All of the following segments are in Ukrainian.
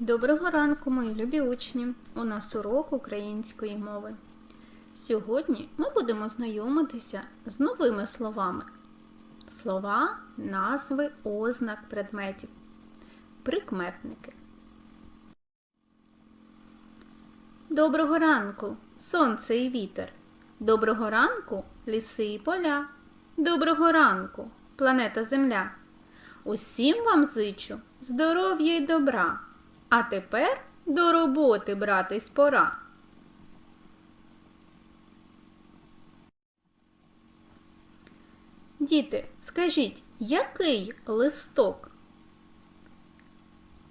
Доброго ранку, мої любі учні! У нас урок української мови. Сьогодні ми будемо знайомитися з новими словами. Слова, назви, ознак предметів. Прикметники. Доброго ранку, сонце і вітер. Доброго ранку, ліси і поля. Доброго ранку, планета Земля. Усім вам зичу здоров'я й добра. А тепер до роботи братись пора. Діти, скажіть, який листок?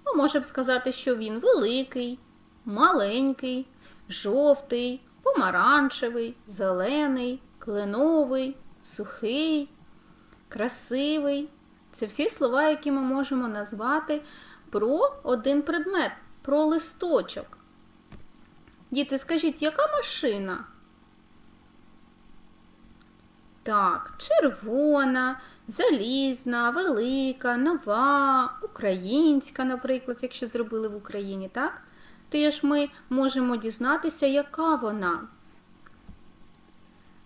Ну, може б сказати, що він великий, маленький, жовтий, помаранчевий, зелений, кленовий, сухий, красивий. Це всі слова, які ми можемо назвати про один предмет, про листочок. Діти, скажіть, яка машина? Так, червона, залізна, велика, нова, українська, наприклад, якщо зробили в Україні, так? Теж ми можемо дізнатися, яка вона.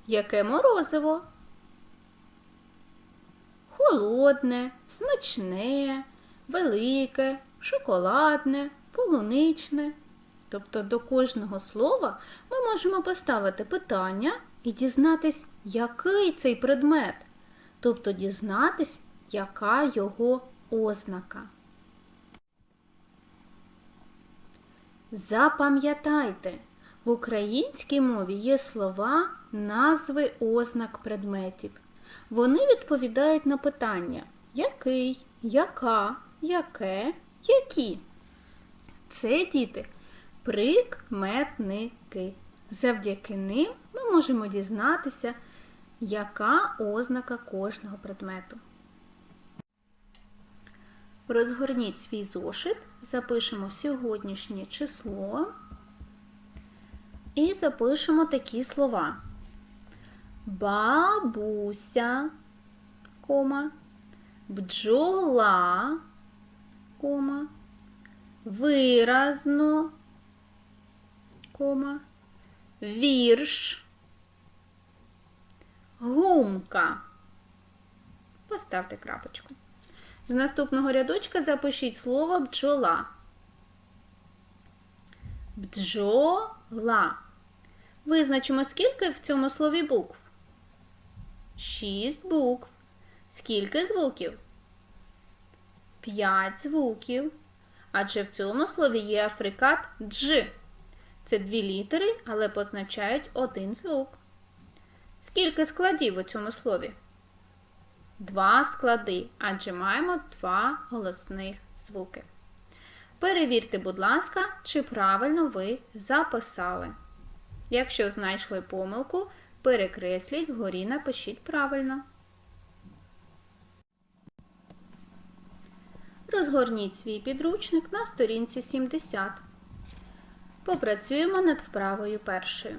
Яке морозиво? Холодне, смачне, велике, шоколадне, полуничне. Тобто до кожного слова ми можемо поставити питання і дізнатись, який цей предмет. Тобто дізнатись, яка його ознака. Запам'ятайте, в українській мові є слова, назви ознак предметів. Вони відповідають на питання який, яка, яке, які. Це діти прикметники. Завдяки ним ми можемо дізнатися, яка ознака кожного предмету. Розгорніть свій зошит, запишемо сьогоднішнє число і запишемо такі слова. Бабуся, кома, бджола, кома, виразно, кома, вірш, гумка. Поставте крапочку. З наступного рядочка запишіть слово бджола. Бджола. Визначимо, скільки в цьому слові букв. Шість букв. Скільки звуків? П'ять звуків. Адже в цьому слові є африкат дж. Це дві літери, але позначають один звук. Скільки складів у цьому слові? Два склади, адже маємо два голосних звуки. Перевірте, будь ласка, чи правильно ви записали. Якщо знайшли помилку, перекресліть вгорі напишіть правильно. Розгорніть свій підручник на сторінці 70. Попрацюємо над вправою першою.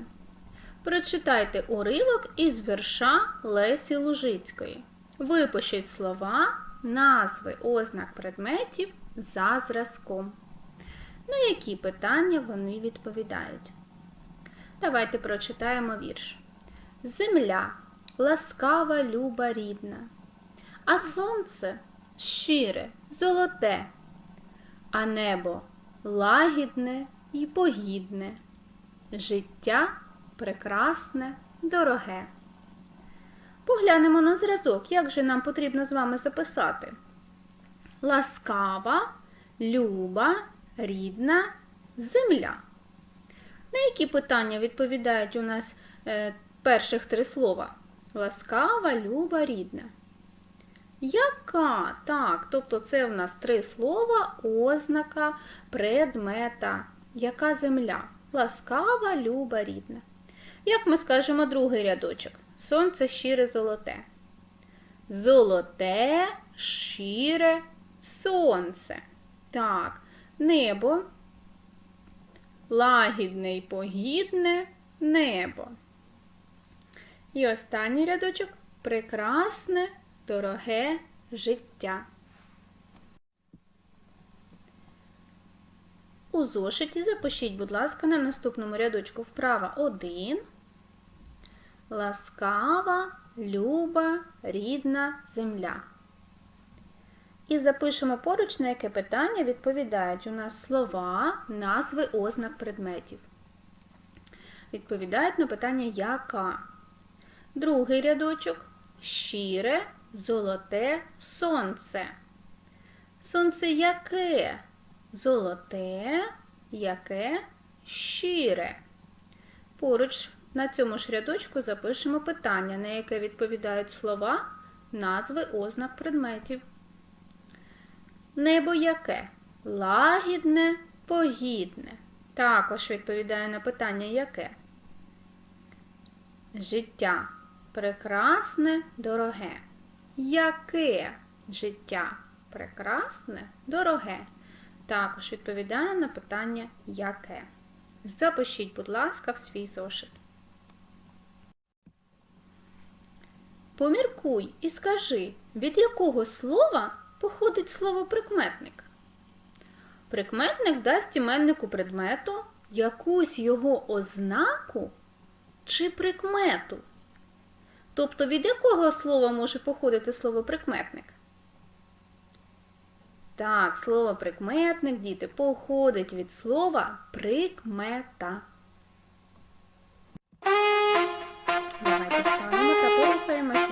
Прочитайте уривок із вірша Лесі Лужицької. Випишіть слова, назви ознак предметів за зразком. На які питання вони відповідають? Давайте прочитаємо вірш. Земля ласкава, люба, рідна, а сонце щире, золоте, а небо лагідне і погідне, життя прекрасне, дороге. Поглянемо на зразок, як же нам потрібно з вами записати. Ласкава, люба, рідна, земля. На які питання відповідають у нас е, перших три слова? Ласкава, люба, рідна. Яка? Так, тобто це в нас три слова, ознака предмета. Яка земля? Ласкава, люба, рідна. Як ми скажемо другий рядочок? Сонце щире золоте. Золоте, щире сонце. Так, небо. Лагідне і погідне небо. І останній рядочок прекрасне, дороге життя. У зошиті запишіть, будь ласка, на наступному рядочку вправа 1. Ласкава, люба, рідна земля. І запишемо поруч, на яке питання відповідають у нас слова, назви ознак предметів. Відповідають на питання яка. Другий рядочок щире, золоте сонце. Сонце яке? Золоте, яке щире. Поруч на цьому ж рядочку запишемо питання, на яке відповідають слова, назви ознак предметів. Небо яке? Лагідне, погідне. Також відповідає на питання яке? Життя прекрасне, дороге. Яке життя прекрасне, дороге? Також відповідає на питання яке. Запишіть, будь ласка, в свій зошит. Поміркуй і скажи, від якого слова походить слово прикметник. Прикметник дасть іменнику предмету якусь його ознаку чи прикмету. Тобто від якого слова може походити слово прикметник? Так, слово прикметник, діти, походить від слова прикмета. Давайте встанемо та порухаємося.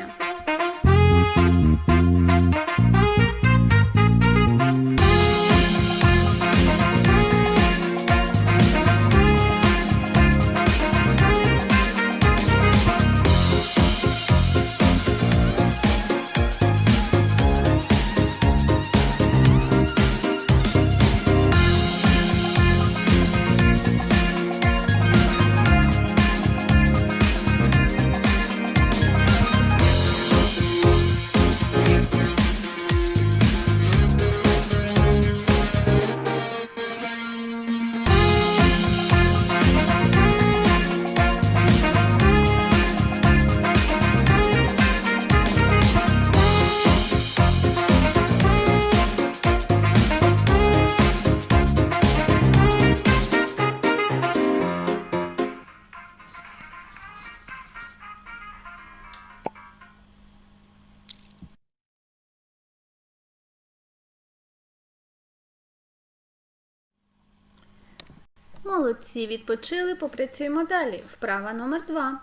Молодці, відпочили, попрацюємо далі. Вправа номер 2.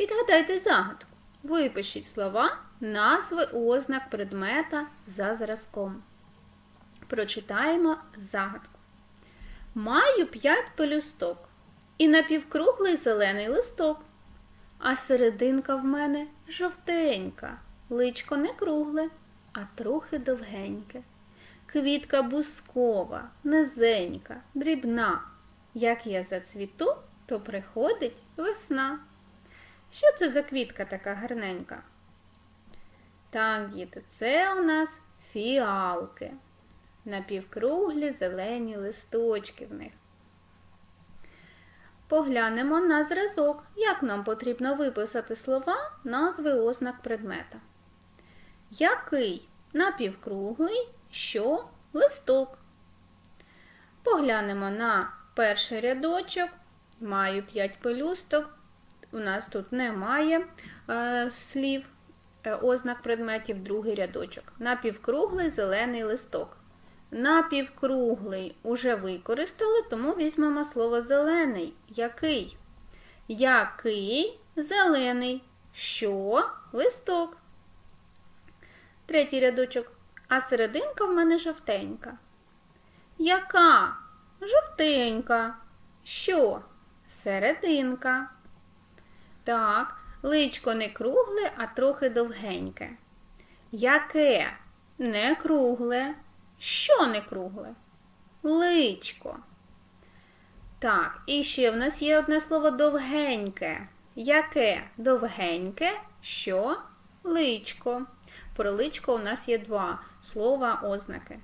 Відгадайте загадку. Випишіть слова, назви ознак предмета за зразком. Прочитаємо загадку. Маю п'ять пелюсток і напівкруглий зелений листок, а серединка в мене жовтенька, личко не кругле, а трохи довгеньке. Квітка бускова, низенька, дрібна. Як я зацвіту, то приходить весна. Що це за квітка така гарненька? Так, діти, це у нас фіалки. Напівкруглі зелені листочки в них. Поглянемо на зразок, як нам потрібно виписати слова, назви ознак предмета. Який напівкруглий, що листок. Поглянемо на перший рядочок. Маю 5 пелюсток. У нас тут немає е, слів, е, ознак предметів, другий рядочок. Напівкруглий зелений листок. Напівкруглий уже використали, тому візьмемо слово зелений. Який? Який зелений? Що? Листок. Третій рядочок. А серединка в мене жовтенька. Яка? Жовтенька. Що? Серединка. Так, личко не кругле, а трохи довгеньке. Яке? Не кругле. Що не кругле? Личко. Так, і ще в нас є одне слово довгеньке. Яке довгеньке? Що? Личко. Про личко у нас є два слова ознаки.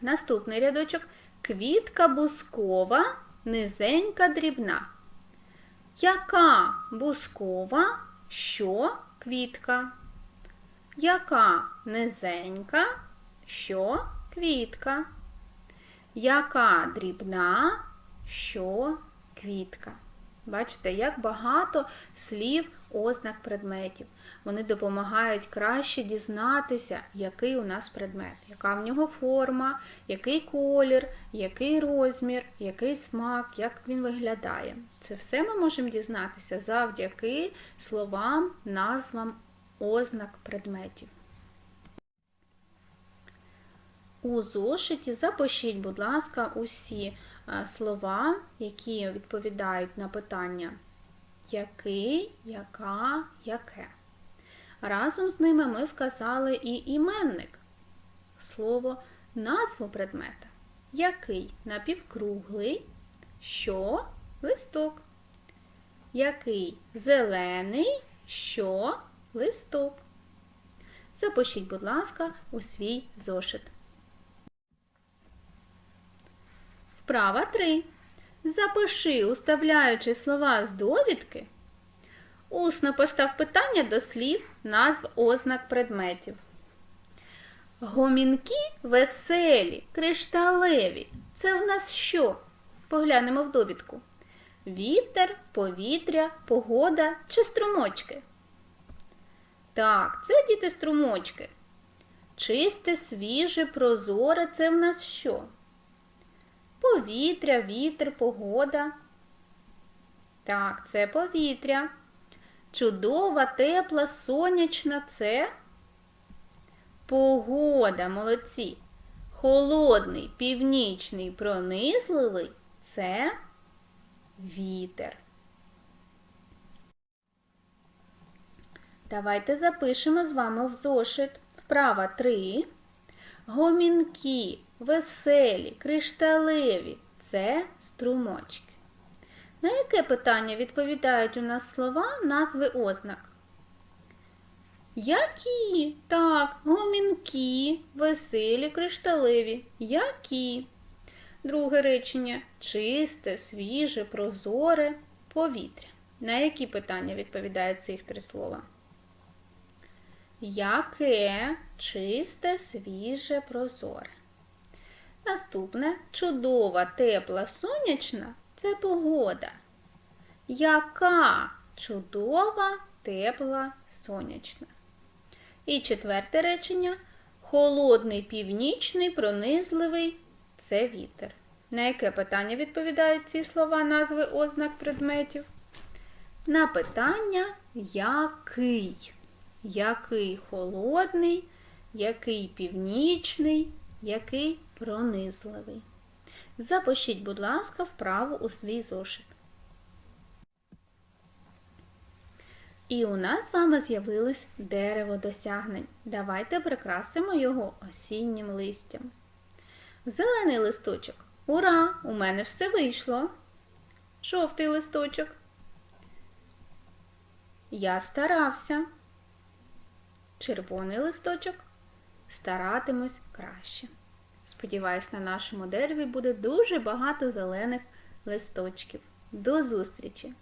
Наступний рядочок квітка бускова, низенька дрібна. Яка бускова, що квітка? Яка низенька, що квітка? Яка дрібна, що квітка? Бачите, як багато слів, ознак предметів. Вони допомагають краще дізнатися, який у нас предмет, яка в нього форма, який колір, який розмір, який смак, як він виглядає. Це все ми можемо дізнатися завдяки словам, назвам ознак предметів. У зошиті запишіть, будь ласка, усі е, слова, які відповідають на питання який, яка, яке. Разом з ними ми вказали і іменник, слово, назву предмета. Який напівкруглий, що листок. Який зелений, що листок. Запишіть, будь ласка, у свій зошит. Вправа 3. Запиши, уставляючи слова з довідки. Усно постав питання до слів, назв ознак предметів. Гомінки веселі, кришталеві. Це в нас що? Поглянемо в довідку. Вітер, повітря, погода чи струмочки? Так, це діти струмочки. Чисте, свіже, прозоре це в нас що? Повітря, вітер, погода. Так, це повітря. Чудова, тепла, сонячна це погода, молодці. Холодний, північний, пронизливий це вітер. Давайте запишемо з вами в зошит. Вправа 3. Гомінки, веселі, кришталеві це струмочки. На яке питання відповідають у нас слова назви ознак? Які? Так, гомінки, веселі, кришталеві. Які? Друге речення чисте, свіже, прозоре, повітря. На які питання відповідають цих три слова? Яке чисте, свіже, прозоре. Наступне чудова, тепла, сонячна це погода. Яка чудова, тепла, сонячна. І четверте речення холодний, північний, пронизливий це вітер. На яке питання відповідають ці слова назви ознак предметів? На питання який? Який холодний, який північний, який пронизливий. Запишіть, будь ласка, вправу у свій зошит. І у нас з вами з'явилось дерево досягнень. Давайте прикрасимо його осіннім листям. Зелений листочок. Ура! У мене все вийшло. Жовтий листочок. Я старався. Червоний листочок. Старатимусь краще. Сподіваюсь, на нашому дереві буде дуже багато зелених листочків. До зустрічі!